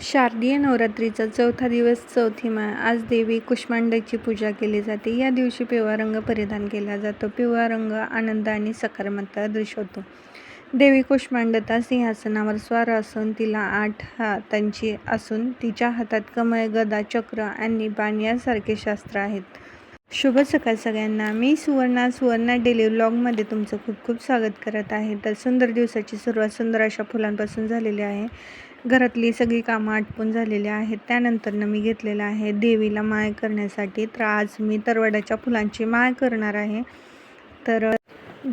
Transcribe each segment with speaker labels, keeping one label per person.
Speaker 1: शारदीय नवरात्रीचा चौथा दिवस चौथी माळ. आज देवी कुष्मांडाची पूजा केली जाते. या दिवशी पिवळा रंग परिधान केला जातो. पिवळा रंग आनंद आणि सकारात्मकता दर्शवतो. देवी कुष्मांडता सिंहासनावर स्वार असून तिला आठ हातांची असून तिच्या हातात कमळ गदा चक्र आणि बाण यासारखे शास्त्र आहेत. शुभ सकाळ सगळ्यांना. मी सुवर्णा सुवर्णा डेली व्लॉगमध्ये तुमचं खूप खूप स्वागत करत आहे. तर सुंदर दिवसाची सुरुवात सुंदर अशा फुलांपासून झालेली आहे. घरातली सगळी कामं आटपून झालेली आहेत. त्यानंतरनं मी घेतलेलं आहे देवीला माळ करण्यासाठी. तर आज मी तरवड्याच्या फुलांची माळ करणार आहे. तर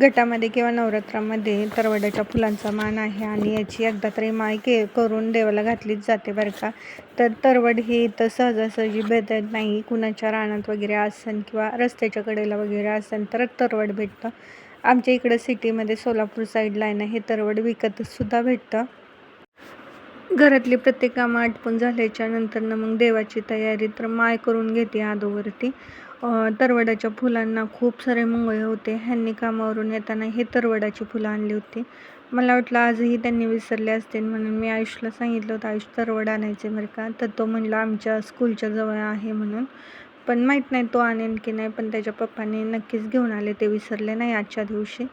Speaker 1: गटामध्ये किंवा नवरात्रामध्ये तरवड्याच्या फुलांचा मान आहे आणि याची एकदा तरी माय के करून देवाला घातलीच जाते बरं का. तर तरवड हे इथं सहजासहजी भेटत नाही. कुणाच्या रानात वगैरे असन किंवा रस्त्याच्या कडेला वगैरे असन तर तरवड भेटतं. आमच्या इकडं सिटीमध्ये सोलापूर साईडला आहे. ना हे तरवड विकतसुद्धा भेटतं. घरातली प्रत्येक कामं आटपून झाल्याच्या नंतरनं मग देवाची तयारी तर माय करून घेते आदोवरती. तरवडाच्या फुलांना खूप सारे मुंगळे होते. ह्यांनी कामावरून येताना हे तरवडाची फुलं आणली होती. मला वाटलं आजही त्यांनी विसरले असतील म्हणून मी आयुषला सांगितलं होतं आयुष तरवड आणायचे बरं का? तर तो म्हणला आमच्या स्कूलच्या जवळ आहे म्हणून. पण माहीत नाही तो आणेन की नाही पण त्याच्या पप्पाने नक्कीच घेऊन आले. ते विसरले नाही आजच्या दिवशी.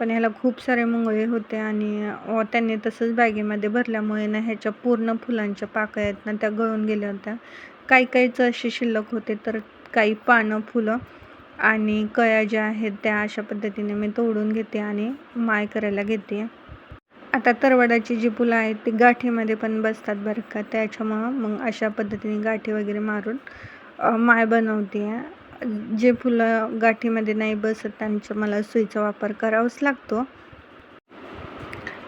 Speaker 1: पण ह्याला खूप सारे मुंगळे होते आणि त्यांनी तसंच बॅगेमध्ये भरल्यामुळे ना ह्याच्या पूर्ण फुलांच्या पाकळ्या आहेत ना त्या गळून गेल्या होत्या. काही काहीच असे शिल्लक होते तर काही पानं फुलं आणि कया ज्या आहेत त्या अशा पद्धतीने मी तोडून घेते आणि माय करायला घेते. आता तरवडाची जी फुलं आहेत ती गाठीमध्ये पण बसतात बरं का त्याच्यामुळं मग अशा पद्धतीने गाठी वगैरे मारून माय बनवते. जे फुलं गाठीमध्ये नाही बसत त्यांचा मला सुईचा वापर करावाच लागतो.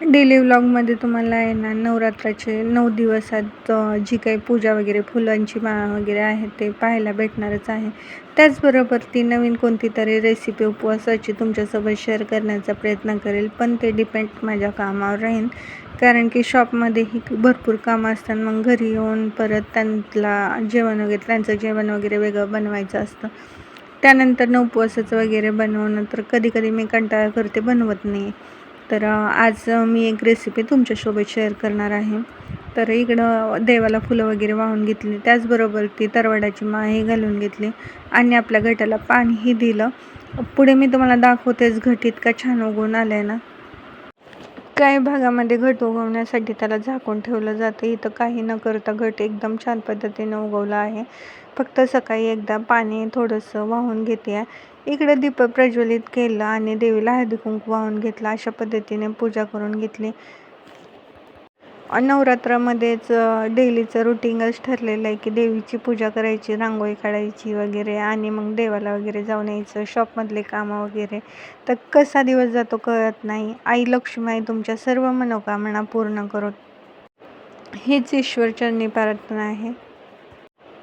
Speaker 1: डेली व्लॉगमध्ये तुम्हाला आहे ना नवरात्राचे नऊ दिवसात जी काही पूजा वगैरे फुलांची माळा वगैरे आहे ते पाहायला भेटणारच आहे. त्याचबरोबर ती नवीन कोणती तरी रेसिपी उपवासाची तुमच्यासोबत शेअर करण्याचा प्रयत्न करेल पण ते डिपेंड माझ्या कामावर राहील. कारण की शॉपमध्येही भरपूर कामं असतात. मग घरी येऊन परत त्यांना जेवण वगैरे त्यांचं जेवण वगैरे वेगळं बनवायचं असतं. त्यानंतर उपवासाचं वगैरे बनवणं तर कधी कधी मी कंटाळा करते बनवत नाही. तर आज मी एक रेसिपी तुमच्यासोबत शेअर करणार आहे. तर इकडं देवाला फुलं वगैरे वाहून घेतली. त्याचबरोबर ती तरवडाची माही घालून घेतली आणि आपल्या घटाला पाणीही दिलं. पुढे मी तुम्हाला दाखवतेच घट इतका छान उगवून आलं आहे ना. काही भागामध्ये घट उगवण्यासाठी त्याला झाकून ठेवलं जातं. इथं काही न करता घट एकदम छान पद्धतीने उगवला आहे. फक्त सकाळी एकदा पाणी थोडंसं वाहून घेते. इकडे दीप प्रज्वलित केलं आणि देवीला हळदी कुंकू वाहून घेतला. अशा पद्धतीने पूजा करून घेतली. नवरात्रामध्येच डेलीचं रुटीनच ठरलेलं आहे की देवीची पूजा करायची रांगोळी काढायची वगैरे आणि मग देवाला वगैरे जाऊन यायचं शॉपमधले कामं वगैरे. तर कसा दिवस जातो कळत नाही. आई लक्ष्मी आई तुमच्या सर्व मनोकामना पूर्ण करो हेच ईश्वरचरणी प्रार्थना आहे.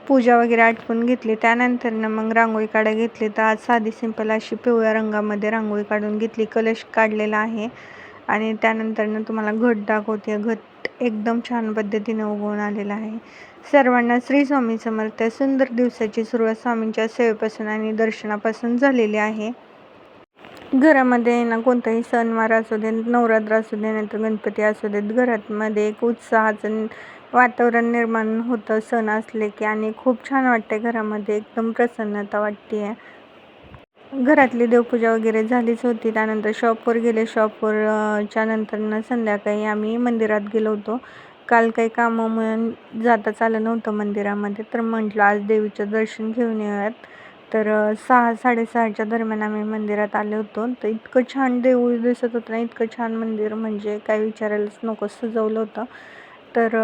Speaker 1: पूजा वगैरे आटपून घेतली त्यानंतरनं मग रांगोळी काढा घेतली. तर आज साधी सिंपल अशी पिवळ्या रंगामध्ये रांगोळी काढून घेतली. कलश काढलेला आहे. आणि त्यानंतरनं तुम्हाला घट दाखवते. घट एकदम छान पद्धतीने उगवून आलेला आहे. सर्वांना श्री स्वामी समर्थ सुंदर दिवसाची सुरुवात स्वामींच्या सेवेपासून आणि दर्शनापासून झालेली आहे. घरामध्ये ना कोणताही सणवार असू दे नवरात्र असू दे नाहीतर गणपती असू देत घरातमध्ये एक उत्साहाचं वातावरण निर्माण होतं सण असले की आणि खूप छान वाटते घरामध्ये. एकदम प्रसन्नता वाटते आहे घरातली देवपूजा वगैरे झालीच होती. त्यानंतर शॉपवर गेले. शॉपवर च्या संध्याकाळी आम्ही मंदिरात गेलो होतो. काल काही कामामुळे जाताच आलं नव्हतं मंदिरामध्ये. तर म्हटलं आज देवीचं दर्शन घेऊन येऊयात. तर सहा साडेसहाच्या दरम्यान आम्ही मंदिरात आलो होतो. तर इतकं छान देऊळ दिसत होतं ना इतकं छान मंदिर म्हणजे काय विचारायलाच नको सजवलं होतं. तर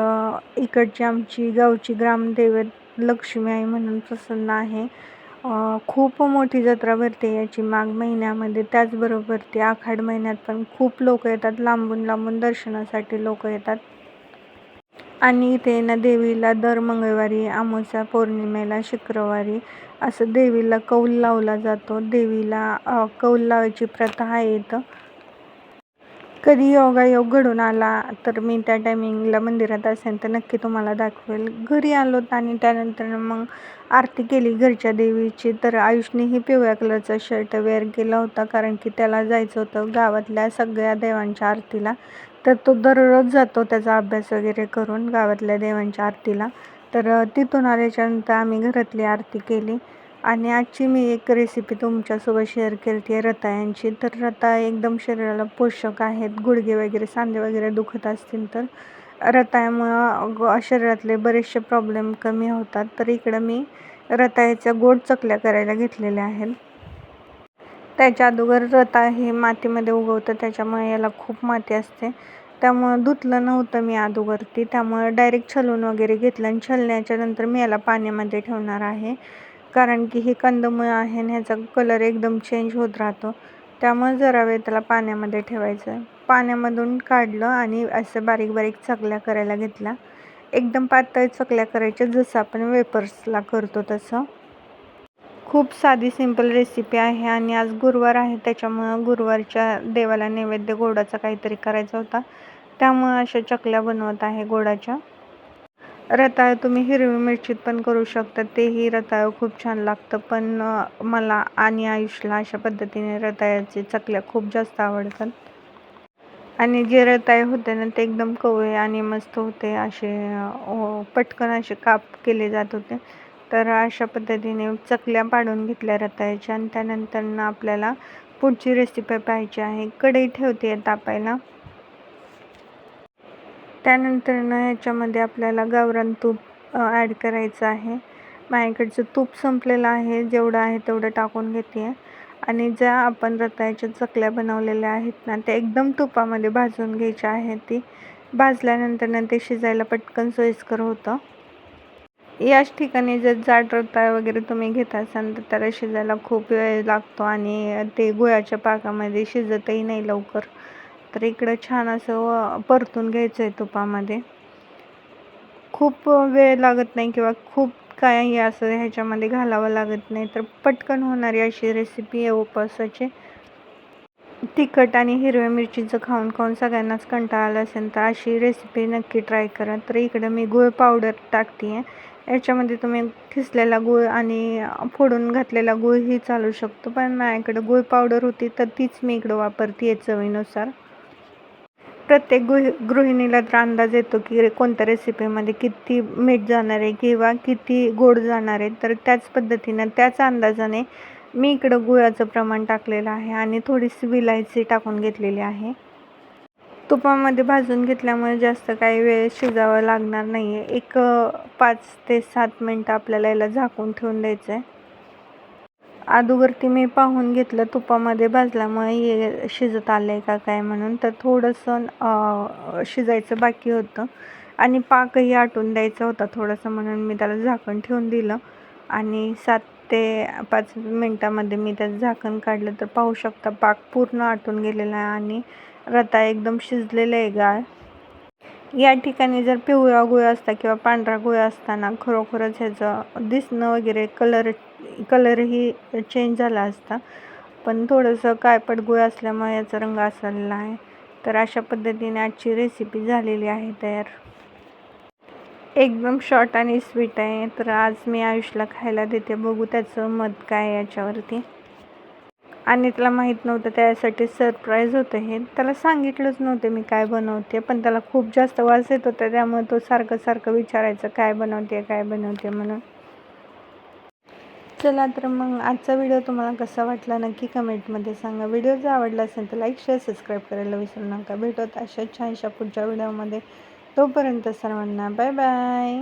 Speaker 1: इकडची आमची गावची ग्रामदैवत लक्ष्मी आई म्हणून प्रसन्न आहे. खूप मोठी जत्रा भरते याची. माघ महिन्यामध्ये त्याचबरोबर ती आखाड महिन्यात पण खूप लोक येतात. लांबून लांबून दर्शनासाठी लोक येतात. आणि इथे ना देवीला दर मंगळवारी अमावस्या पौर्णिमेला शुक्रवारी असं देवीला कौल लावला जातो. देवीला कौल लावायची प्रथा आहे इथं. कधी योगायोग घडून आला तर मी त्या टायमिंगला मंदिरात असेन तर नक्की तुम्हाला दाखवेल. घरी आलो आणि त्यानंतर मग आरती केली घरच्या देवीची. तर आयुषनेही पिवळ्या कलरचा शर्ट वेअर केला होता कारण की त्याला जायचं होतं गावातल्या सगळ्या देवांच्या आरतीला. तर तो दररोज जातो त्याचा अभ्यास वगैरे करून गावातल्या देवांच्या आरतीला. तर तिथून आल्याच्यानंतर आम्ही घरातली आरती केली. आणि आजची मी एक रेसिपी तुमच्यासोबत शेअर केली आहे रताळ्यांची. तर रताळे एकदम शरीराला पोषक आहेत गुडघे वगैरे सांधे वगैरे दुखत असतील तर रताळ्यामुळं शरीरातले बरेचसे प्रॉब्लेम कमी होतात. तर इकडं मी रताळ्याच्या गोड चकल्या करायला घेतलेल्या आहेत. त्याच्या अगोदर रताळ हे मातीमध्ये उगवतं त्याच्यामुळे याला खूप माती असते. त्यामुळं धुतलं नव्हतं मी अगोदरती त्यामुळं डायरेक्ट छलून वगैरे घेतलं आणि छलण्याच्या नंतर मी याला पाण्यामध्ये ठेवणार आहे. कारण की हे कंदमुळं आहे आणि ह्याचा कलर एकदम चेंज होत राहतो. त्यामुळे जरा वेळ त्याला पाण्यामध्ये ठेवायचं आहे पाण्यामधून काढलं आणि असं बारीक बारीक चकल्या करायला घेतल्या. एकदम पातळ चकल्या करायच्या जसं आपण वेपर्सला करतो तसं. खूप साधी सिंपल रेसिपी आहे आणि आज गुरुवार आहे त्याच्यामुळं गुरुवारच्या देवाला नैवेद्य गोडाचा काहीतरी करायचा होता. त्यामुळं अशा चकल्या बनवत आहे गोडाच्या. रताळ तुम्ही हिरवी मिरचीत पण करू शकता. तेही रताळ खूप छान लागतं. पण मला आणि आयुषला अशा पद्धतीने रताळ्याचे चकल्या खूप जास्त आवडतात. आणि जे रताळे होते ना ते एकदम कवळे आणि मस्त होते. असे पटकन असे काप केले जात होते. तर अशा पद्धतीने चकल्या पाडून घेतल्या रताळ्याच्या. आणि त्यानंतर आपल्याला पुढची रेसिपी पाहायची आहे. कढई ठेवते तापायला त्यानंतर ना ह्याच्यामध्ये आपल्याला गावरान तूप ॲड करायचं आहे. माझ्याकडचं तूप संपलेलं आहे. जेवढं आहे तेवढं टाकून घेते. आहे आणि ज्या आपण रताळ्याच्या चकल्या बनवलेल्या आहेत ना त्या एकदम तुपामध्ये भाजून घ्यायच्या आहेत ती. भाजल्यानंतर ना ते शिजायला पटकन सोयीस्कर होतं. याच ठिकाणी जर जाड रताळ वगैरे तुम्ही घेत असाल तर त्याला शिजायला खूप वेळ लागतो आणि ते गुळाच्या पाकामध्ये शिजतही नाही लवकर. तर इकडं छान असं परतून घ्यायचं आहे तुपामध्ये. खूप वेळ लागत नाही किंवा खूप काही असं ह्याच्यामध्ये घालावं लागत नाही. तर पटकन होणारी अशी रेसिपी आहे उपवासाची. तिखट आणि हिरव्या मिरचीचं खाऊन खाऊन सगळ्यांनाच कंटाळा आला असेल तर अशी रेसिपी नक्की ट्राय करा. तर इकडं मी गूळ पावडर टाकते आहे याच्यामध्ये तुम्ही खिसलेला गूळ आणि फोडून घातलेला गूळही चालू शकतो. पण माझ्याकडं गूळ पावडर होती तर तीच मी इकडं वापरते आहे चवीनुसार. प्रत्येक गृह गृहिणीला तर अंदाज येतो की कोणत्या रेसिपीमध्ये किती मीठ जाणार आहे किंवा किती गोड जाणार आहे. तर त्याच पद्धतीनं त्याच अंदाजाने मी इकडं गुळाचं प्रमाण टाकलेलं आहे आणि थोडीशी विलायची टाकून घेतलेली आहे. तुपामध्ये भाजून घेतल्यामुळे जास्त काही वेळ शिजावं लागणार नाही आहे एक पाच ते सात मिनटं आपल्याला याला झाकून ठेवून द्यायचं आहे अगोदरती मी पाहून घेतलं तुपामध्ये भाजल्यामुळे हे शिजत आलं आहे का काय म्हणून. तर थोडंसं शिजायचं बाकी होतं. आणि पाकही आटून द्यायचा होता थोडंसं म्हणून मी त्याला झाकण ठेवून दिलं. आणि सात ते पाच मिनटामध्ये मी त्याचं झाकण काढलं. तर पाहू शकता पाक पूर्ण आटून गेलेला आहे आणि रता एकदम शिजलेलं आहे गाळ. या ठिकाणी जर पिवळा गुळ असता किंवा पांढरा गुळ असताना खरोखरच ह्याचं दिसणं वगैरे कलर कलरही चेंज झाला असता. पण थोडंसं कायपट गुळ असल्यामुळे याचा रंग असलेला आहे. तर अशा पद्धतीने आजची रेसिपी झालेली आहे तयार. एकदम शॉर्ट आणि स्वीट आहे. तर आज मी आयुषला खायला देते. बघू त्याचं मत काय याच्यावरती. आणि त्याला माहीत नव्हतं त्यासाठी सरप्राईज होतं हे. त्याला सांगितलंच नव्हते मी काय बनवते पण त्याला खूप जास्त वास येत होता. त्यामुळे तो सारखं सारखं विचारायचं काय बनवते काय बनवते? म्हणून. चला तर मग आजचा व्हिडिओ तुम्हाला कसा वाटला नक्की कमेंटमध्ये सांगा. व्हिडिओ जर आवडला असेल तर लाईक शेअर सबस्क्राईब करायला विसरू नका. भेटत अशा छानशा पुढच्या व्हिडिओमध्ये. तोपर्यंत सर्वांना बाय बाय